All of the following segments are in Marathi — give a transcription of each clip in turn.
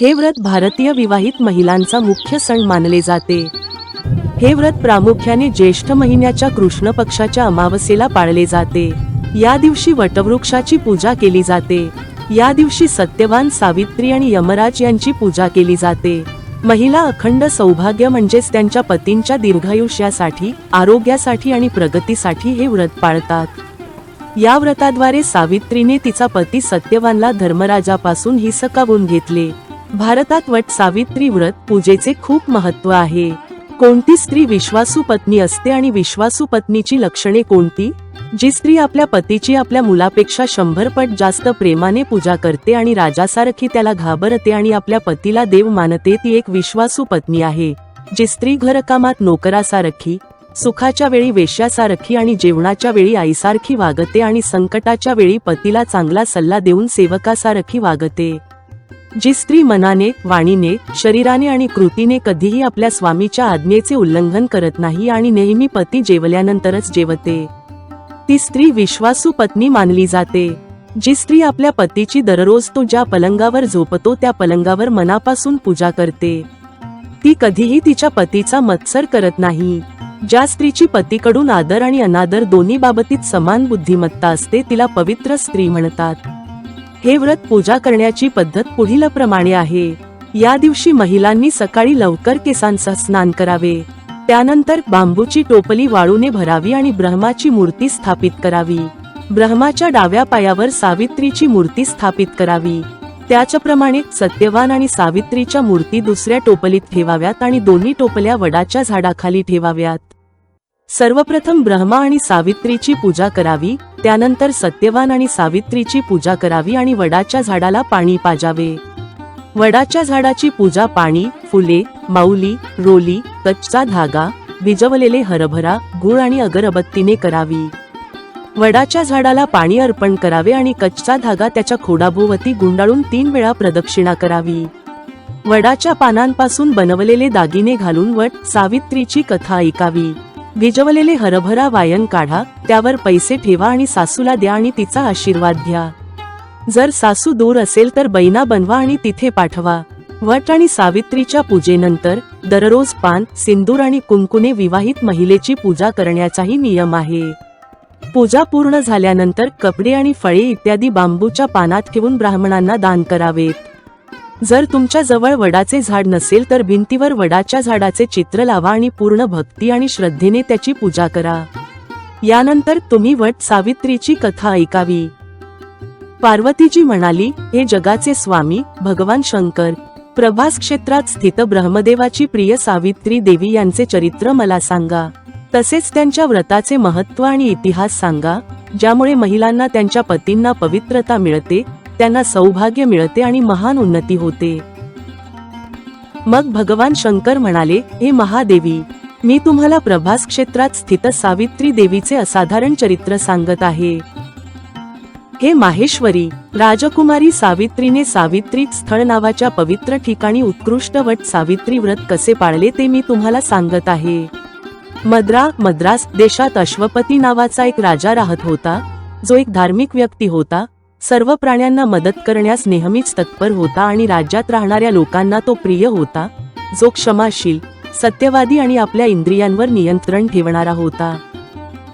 हे व्रत भारतीय विवाहित महिलांचा मुख्य सण मानले जाते. हे व्रत प्रामुख्याने ज्येष्ठ महिन्याच्या कृष्ण पक्षाच्या अमावस्येला पाळले जाते. या दिवशी वटवृक्षाची पूजा केली जाते. या दिवशी सत्यवान सावित्री आणि यमराज यांची पूजा केली जाते. महिला अखंड सौभाग्य म्हणजेच त्यांच्या पतींच्या दीर्घायुष्यासाठी आरोग्यासाठी आणि प्रगतीसाठी हे व्रत पाळतात. या व्रताद्वारे सावित्रीने तिचा पती सत्यवानला धर्मराजापासून हिसकावून घेतले. भारतात वट सावित्री व्रत पूजेचे खूप महत्त्व आहे. कोणती स्त्री विश्वासू पत्नी असते आणि विश्वासू पत्नीची लक्षणे कोणती? जी स्त्री आपल्या पतीची आपल्या मुलापेक्षा शंभर पट जास्त प्रेमाने पूजा करते आणि राजासारखी त्याला घाबरते आणि आपल्या पतीला देव मानते ती एक विश्वासू पत्नी आहे. जी स्त्री घरकामात नोकरासारखी सुखाच्या वेळी वेश्यासारखी आणि जेवणाच्या वेळी आईसारखी वागते आणि संकटाच्या वेळी पतीला चांगला सल्ला देऊन सेवकासारखी वागते. जी स्त्री मनाने वाणीने शरीराने आणि कृतीने कधीही आपल्या स्वामीच्या आज्ञेचे उल्लंघन करत नाही आणि नेहमी पती जेवल्यानंतरच जेवते. ती स्त्री विश्वासू पत्नी मानली जाते. जी स्त्री आपल्या पतीची दररोज तो ज्या पलंगावर झोपतो त्या पलंगावर मनापासून पूजा करते. ती कधीही तिच्या पतीचा मत्सर करत नाही. ज्या स्त्रीची पतीकडून आदर आणि अनादर दोन्ही बाबतीत समान बुद्धिमत्ता असते तिला पवित्र स्त्री म्हणतात. हे व्रत पूजा करण्याची पद्धत पुढील प्रमाणे आहे. या दिवशी महिलांनी सकाळी लवकर केसांचा स्नान करावे. त्यानंतर बांबूची टोपली वाळूने भरावी आणि ब्रह्माची मूर्ती स्थापित करावी. ब्रह्माच्या डाव्या पायावर सावित्रीची मूर्ती स्थापित करावी. त्याच्याप्रमाणे सत्यवान आणि सावित्रीच्या मूर्ती दुसऱ्या टोपलीत ठेवाव्यात आणि दोन्ही टोपल्या वडाच्या झाडाखाली ठेवाव्यात. सर्वप्रथम ब्रह्मा आणि सावित्रीची पूजा करावी त्यानंतर सत्यवान आणि सावित्रीची पूजा करावी आणि वडाच्या झाडाला पाणी पाजावे. वडाच्या झाडाची पूजा पाणी फुले माऊली रोली कच्चा धागा भिजवलेले हरभरा गुळ आणि अगरबत्तीने करावी. वडाच्या झाडाला पाणी अर्पण करावे आणि कच्चा धागा त्याच्या खोडाभोवती गुंडाळून तीन वेळा प्रदक्षिणा करावी. वडाच्या पानांपासून बनवलेले दागिने घालून वट सावित्रीची कथा ऐकावी. भिजवलेले हरभरा वायन काढा त्यावर पैसे ठेवा आणि सासूला द्या आणि तिचा आशीर्वाद घ्या. जर सासू दूर असेल तर बैना बनवा आणि तिथे पाठवा. वट आणि सावित्रीच्या पूजेनंतर दररोज पान सिंदूर आणि कुंकुने विवाहित महिलेची पूजा करण्याचाही नियम आहे. पूजा पूर्ण झाल्यानंतर कपडे आणि फळे इत्यादी बांबूच्या पानात ठेवून ब्राह्मणांना दान करावेत. जर तुमच्या जवळ वडाचे झाड नसेल तर भिंतीवर वडाच्या झाडाचे चित्र लावा आणि पूर्ण भक्ती आणि श्रद्धेने त्याची पूजा करा. यानंतर तुम्ही वट सावित्रीची कथा ऐकावी. पार्वतीजी म्हणाली हे जगाचे स्वामी भगवान शंकर प्रभास क्षेत्रात स्थित ब्रह्मदेवाची प्रिय सावित्री देवी यांचे चरित्र मला सांगा. तसेच त्यांच्या व्रताचे महत्त्व आणि इतिहास सांगा ज्यामुळे महिलांना त्यांच्या पतींना पवित्रता मिळते त्यांना सौभाग्य मिळते आणि महान उन्नती होते. मग भगवान शंकर म्हणाले हे महादेवी मी तुम्हाला प्रभास क्षेत्रात स्थित सावित्री देवीचे असाधारण चरित्र सांगत आहे. हे माहेश्वरी राजकुमारी सावित्रीने सावित्री स्थळ नावाच्या पवित्र ठिकाणी उत्कृष्ट वट सावित्री व्रत कसे पाळले ते मी तुम्हाला सांगत आहे. मद्रा मद्रास देशात अश्वपती नावाचा एक राजा राहत होता जो एक धार्मिक व्यक्ती होता सर्व प्राण्यांना मदत करण्यास नेहमीच तत्पर होता आणि राज्यात राहणाऱ्या लोकांना तो प्रिय होता जो क्षमाशील सत्यवादी आणि आपल्या इंद्रियांवर नियंत्रण ठेवणारा होता.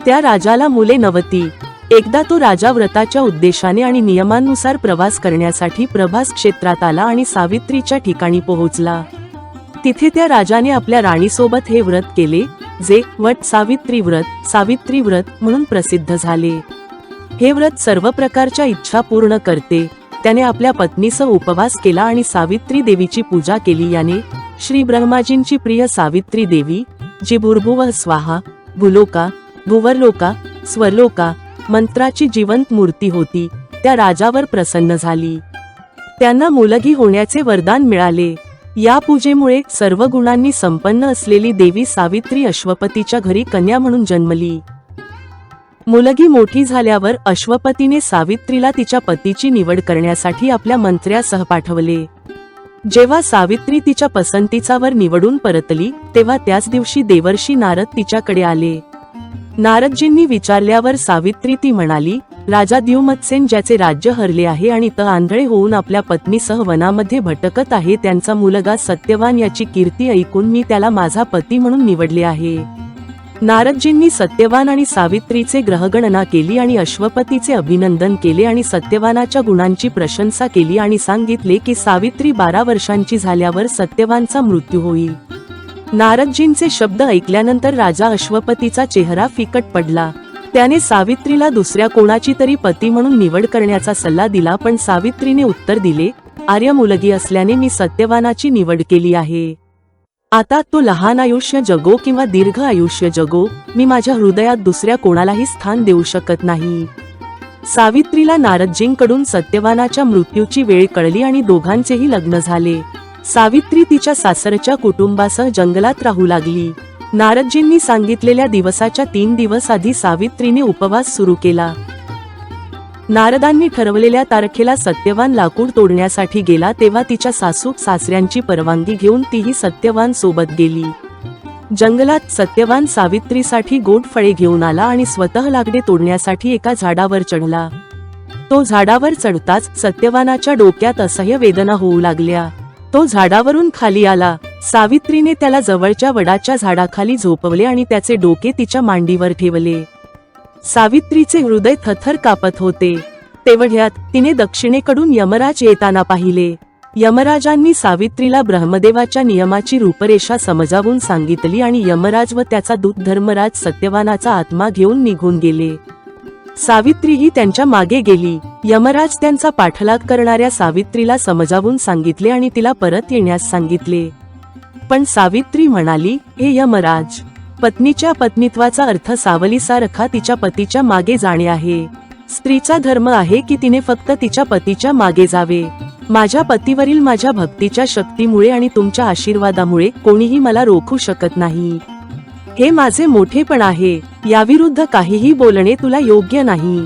त्या राजाला मुले नवती. एकदा तो राजा व्रताच्या उद्देशाने आणि नियमानुसार प्रवास करण्यासाठी प्रभास क्षेत्रात आला आणि सावित्रीच्या ठिकाणी पोहोचला. तिथे त्या राजाने आपल्या राणीसोबत हे व्रत केले जे वट सावित्री व्रत सावित्री व्रत म्हणून प्रसिद्ध झाले. हे व्रत सर्व प्रकारच्या इच्छा पूर्ण करते. त्याने आपल्या पत्नीसह उपवास केला आणि सावित्री देवीची पूजा केली. याने श्री ब्रह्माजींची प्रिय सावित्री देवी जी भुर्भुव स्वाहा भूलोका भुवरलोका स्वरलोका मंत्राची जिवंत मूर्ती होती. त्या राजावर प्रसन्न झाली. त्यांना मुलगी होण्याचे वरदान मिळाले. या पूजेमुळे सर्व गुणांनी संपन्न असलेली देवी सावित्री अश्वपतीच्या घरी कन्या म्हणून जन्मली. मुलगी मोठी झाल्यावर अश्वपतीने सावित्रीला तिच्या पतीची निवड करण्यासाठी आपल्या मंत्र्यासह पाठवले जेव्हा सावित्री तिच्या पसंतीचा वर निवडून परतली तेव्हा त्याच दिवशी देवर्षी नारद तिच्याकडे आले. नारदजींनी विचारल्यावर सावित्री ती म्हणाली राजा द्युमत्सेन ज्याचे राज्य हरले आहे आणि त आंधळे होऊन आपल्या पत्नीसह वनामध्ये भटकत आहे त्यांचा मुलगा सत्यवान याची कीर्ती ऐकून मी त्याला माझा पती म्हणून निवडले आहे. नारदजींनी सत्यवान आणि सावित्रीचे ग्रहगणना केली आणि अश्वपतीचे अभिनंदन केले आणि सत्यवानाच्या गुणांची प्रशंसा केली आणि सांगितले की सावित्री बारा वर्षांची झाल्यावर सत्यवानचा मृत्यू होईल. नारदजींचे शब्द ऐकल्यानंतर राजा अश्वपतीचा चेहरा फिकट पडला. त्याने सावित्रीला दुसऱ्या कोणाची तरी पती म्हणून निवड करण्याचा सल्ला दिला पण सावित्रीने उत्तर दिले आर्य मुलगी असल्याने मी सत्यवानाची निवड केली आहे. आता तो लहान आयुष्य जगो किंवा दीर्घ आयुष्य जगो मी माझ्या हृदयात दुसऱ्या कोणालाही स्थान देऊ शकत नाही. सावित्रीला नारदजींकडून सत्यवानाच्या मृत्यूची वेळ कळली आणि दोघांचेही लग्न झाले. सावित्री तिच्या सासरच्या कुटुंबासह जंगलात राहू लागली. नारदजींनी सांगितलेल्या दिवसाच्या तीन दिवस आधी सावित्रीने उपवास सुरू केला. नारदांनी ठरवलेल्या तारखेला सत्यवान लाकूड तोडण्यासाठी गेला तेव्हा तिच्या सासू सासऱ्यांची परवानगी घेऊन तीही सत्यवान सोबत गेली. जंगलात सत्यवान सावित्रीसाठी गोड फळे घेऊन आला आणि स्वतः लाकडे तोडण्यासाठी एका झाडावर चढला. तो झाडावर चढताच सत्यवानाच्या डोक्यात असह्य वेदना होऊ लागल्या. तो झाडावरून खाली आला. सावित्रीने त्याला जवळच्या वडाच्या झाडाखाली झोपवले आणि त्याचे डोके तिच्या मांडीवर ठेवले. सावित्रीचे हृदय थथर कापत होते. तेवढ्यात तिने दक्षिणेकडून यमराज येताना पाहिले. यमराजांनी सावित्रीला ब्रह्मदेवाच्या नियमाची रूपरेषा समजावून सांगितली आणि यमराज व त्याचा दूत धर्मराज सत्यवानाचा आत्मा घेऊन निघून गेले. सावित्रीही त्यांच्या मागे गेली. यमराज त्यांचा पाठलाग करणाऱ्या सावित्रीला समजावून सांगितले आणि तिला परत येण्यास सांगितले. पण सावित्री म्हणाली हे यमराज पत्नीच्या पत्नीत्वाचा अर्थ सावलीसारखा तिच्या पतीच्या मागे जाणे आहे. स्त्रीचा धर्म आहे की तिने फक्त तिच्या पतीच्या मागे जावे. माझ्या पतीवरील माझ्या भक्तीच्या शक्तीमुळे आणि तुमच्या आशीर्वादामुळे कोणीही मला रोखू शकत नाही. हे माझे मोठेपण आहे. याविरुद्ध काहीही बोलणे तुला योग्य नाही.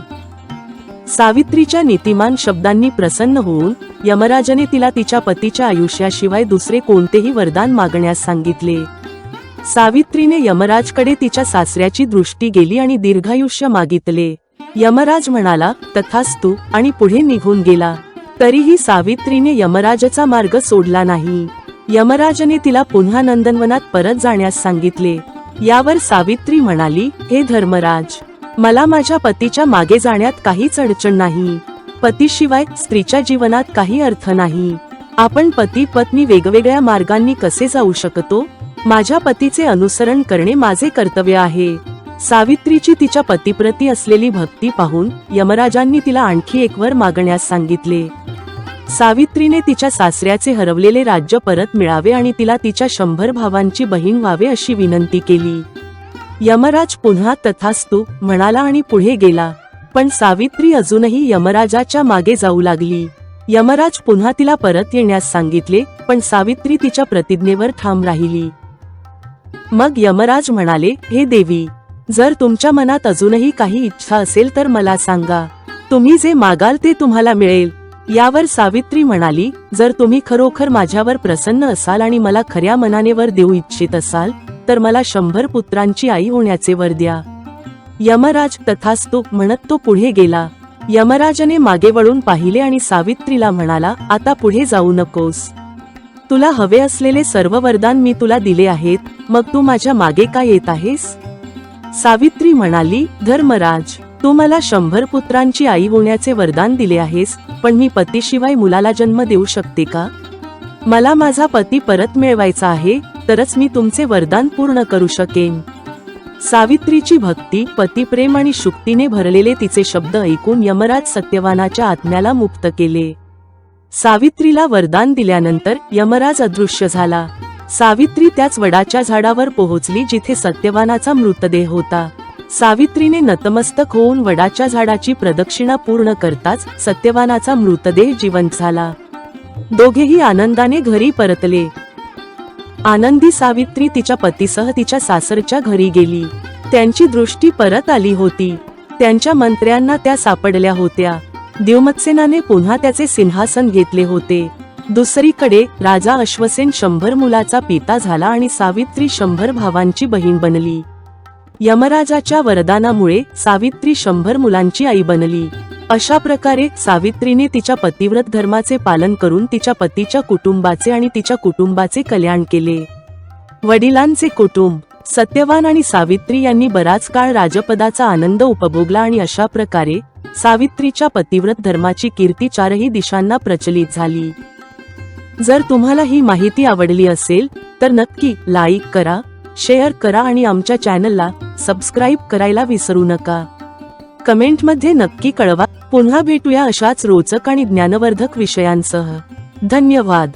सावित्रीच्या नीतिमान शब्दांनी प्रसन्न होऊन यमराजने तिला तिच्या पतीच्या आयुष्याशिवाय दुसरे कोणतेही वरदान मागण्यास सांगितले. सावित्रीने यमराजकडे तिच्या सासऱ्याची दृष्टी गेली आणि दीर्घायुष्य मागितले. यमराज म्हणाला तथास्तु आणि पुढे निघून गेला. तरीही सावित्रीने यमराजाचा मार्ग सोडला नाही. यमराजने तिला पुन्हा नंदनवनात परत जाण्यास सांगितले. यावर सावित्री म्हणाली हे धर्मराज मला माझ्या पतीच्या मागे जाण्यात काहीच अडचण नाही. पतीशिवाय स्त्रीच्या जीवनात काही अर्थ नाही. आपण पती पत्नी वेगवेगळ्या मार्गांनी कसे जाऊ शकतो? माझ्या पतीचे अनुसरण करणे माझे कर्तव्य आहे. सावित्रीची तिच्या पतीप्रती असलेली भक्ती पाहून यमराजांनी तिला आणखी एक वर मागण्यास सांगितले. सावित्रीने तिच्या सासऱ्याचे हरवलेले राज्य परत मिळावे आणि तिला तिच्या शंभर भावांची बहीण व्हावे अशी विनंती केली. यमराज पुन्हा तथास्तू म्हणाला आणि पुढे गेला. पण सावित्री अजूनही यमराजाच्या मागे जाऊ लागली. यमराज पुन्हा तिला परत येण्यास सांगितले पण सावित्री तिच्या प्रतिज्ञेवर ठाम राहिली. मग यमराज म्हणाले हे देवी जर तुमच्या मनात अजूनही काही इच्छा असेल तर मला सांगा. तुम्ही जे मागाल ते तुम्हाला मिळेल. यावर सावित्री म्हणाली जर तुम्ही खरोखर माझ्यावर प्रसन्न असाल आणि मला खऱ्या मनाने वर देऊ इच्छित असाल तर मला शंभर पुत्रांची आई होण्याचे वर द्या. यमराज तथास्तु म्हणत तो पुढे गेला. यमराजाने मागे वळून पाहिले आणि सावित्रीला म्हणाला आता पुढे जाऊ नकोस. तुला हवे असलेले सर्व वरदान मी तुला दिले आहेत मग तू माझ्या मागे का येत आहेस? सावित्री म्हणाली धर्मराज तू मला शंभर पुत्रांची आई होण्याचे वरदान दिले आहेस पण मी पतीशिवाय मुलाला जन्म देऊ शकते का? मला माझा पती परत मिळवायचा आहे तरच मी तुमचे वरदान पूर्ण करू शकेन. सावित्रीची भक्ती पतिप्रेम आणि शुक्तीने भरलेले तिचे शब्द ऐकून यमराज सत्यवानाच्या आत्म्याला मुक्त केले. सावित्रीला वरदान दिल्यानंतर यमराज अदृश्य झाला. सावित्री त्याच वडाच्या झाडावर पोहोचली जिथे सत्यवानाचा मृतदेह होता. सावित्रीने नतमस्तक होऊन वडाच्या झाडाची प्रदक्षिणा पूर्ण करताच सत्यवानाचा मृतदेह जिवंत झाला. दोघेही आनंदाने घरी परतले. आनंदी सावित्री तिच्या पतीसह तिच्या सासरच्या घरी गेली. त्यांची दृष्टी परत आली होती. त्यांच्या मंत्र्यांना त्या सापडल्या होत्या. देवमत्सेनाने पुन्हा त्याचे सिंहासन घेतले होते. दुसरीकडे राजा अश्वसेन शंभर मुलाचा पिता झाला आणि सावित्री शंभर भावांची बहीण बनली. यमराजाच्या वरदानामुळे सावित्री शंभर मुलांची आई बनली. अशा प्रकारे सावित्रीने तिच्या पतिव्रत धर्माचे पालन करून तिच्या पतीच्या कुटुंबाचे आणि तिच्या कुटुंबाचे कल्याण केले. वडिलांचे कुटुंब सत्यवान आणि सावित्री यांनी बराच काळ राजपदाचा आनंद उपभोगला आणि अशा प्रकारे सावित्रीच्या पतिव्रत धर्माची कीर्ती चारही दिशांना प्रचलित झाली. जर तुम्हाला ही माहिती आवडली असेल तर नक्की लाईक करा शेअर करा आणि आमच्या चॅनलला सबस्क्राईब करायला विसरू नका. कमेंटमध्ये नक्की कळवा. पुन्हा भेटूया अशाच रोचक आणि ज्ञानवर्धक विषयांसह. धन्यवाद.